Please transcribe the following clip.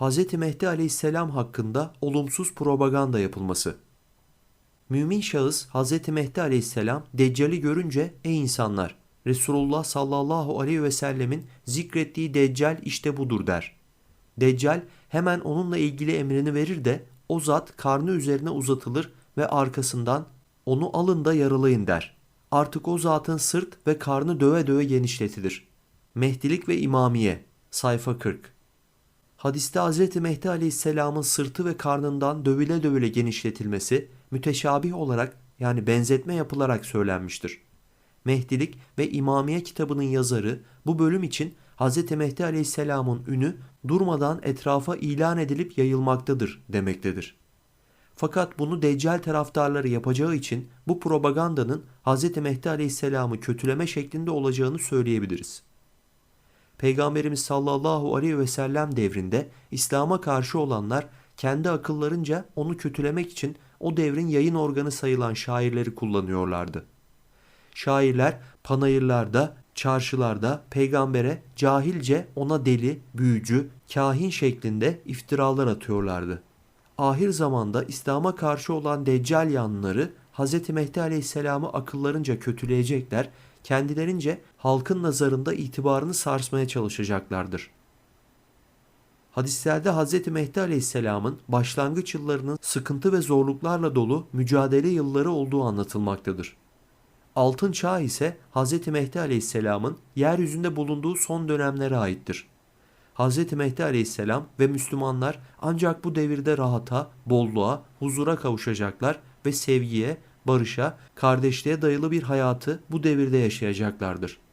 Hz. Mehdi aleyhisselam hakkında olumsuz propaganda yapılması. Mümin şahıs Hz. Mehdi aleyhisselam Deccal'i görünce ey insanlar Resulullah sallallahu aleyhi ve sellemin zikrettiği Deccal işte budur der. Deccal hemen onunla ilgili emrini verir de o zat karnı üzerine uzatılır ve arkasından onu alın da yaralayın der. Artık o zatın sırt ve karnı döve döve genişletilir. Mehdilik ve İmamiye sayfa 40 Hadiste Hz. Mehdi Aleyhisselam'ın sırtı ve karnından dövüle dövüle genişletilmesi müteşabih olarak yani benzetme yapılarak söylenmiştir. Mehdilik ve İmamiye kitabının yazarı bu bölüm için Hz. Mehdi Aleyhisselam'ın ünü durmadan etrafa ilan edilip yayılmaktadır demektedir. Fakat bunu Deccal taraftarları yapacağı için bu propagandanın Hz. Mehdi Aleyhisselam'ı kötüleme şeklinde olacağını söyleyebiliriz. Peygamberimiz sallallahu aleyhi ve sellem devrinde İslam'a karşı olanlar kendi akıllarınca onu kötülemek için o devrin yayın organı sayılan şairleri kullanıyorlardı. Şairler panayırlarda, çarşılarda peygambere cahilce ona deli, büyücü, kahin şeklinde iftiralar atıyorlardı. Ahir zamanda İslam'a karşı olan deccal yanlıları Hz. Mehdi Aleyhisselam'ı akıllarınca kötüleyecekler, kendilerince halkın nazarında itibarını sarsmaya çalışacaklardır. Hadislerde Hz. Mehdi Aleyhisselam'ın başlangıç yıllarının sıkıntı ve zorluklarla dolu mücadele yılları olduğu anlatılmaktadır. Altın çağ ise Hz. Mehdi Aleyhisselam'ın yeryüzünde bulunduğu son dönemlere aittir. Hz. Mehdi Aleyhisselam ve Müslümanlar ancak bu devirde rahata, bolluğa, huzura kavuşacaklar ve sevgiye, barışa, kardeşliğe dayalı bir hayatı bu devirde yaşayacaklardır.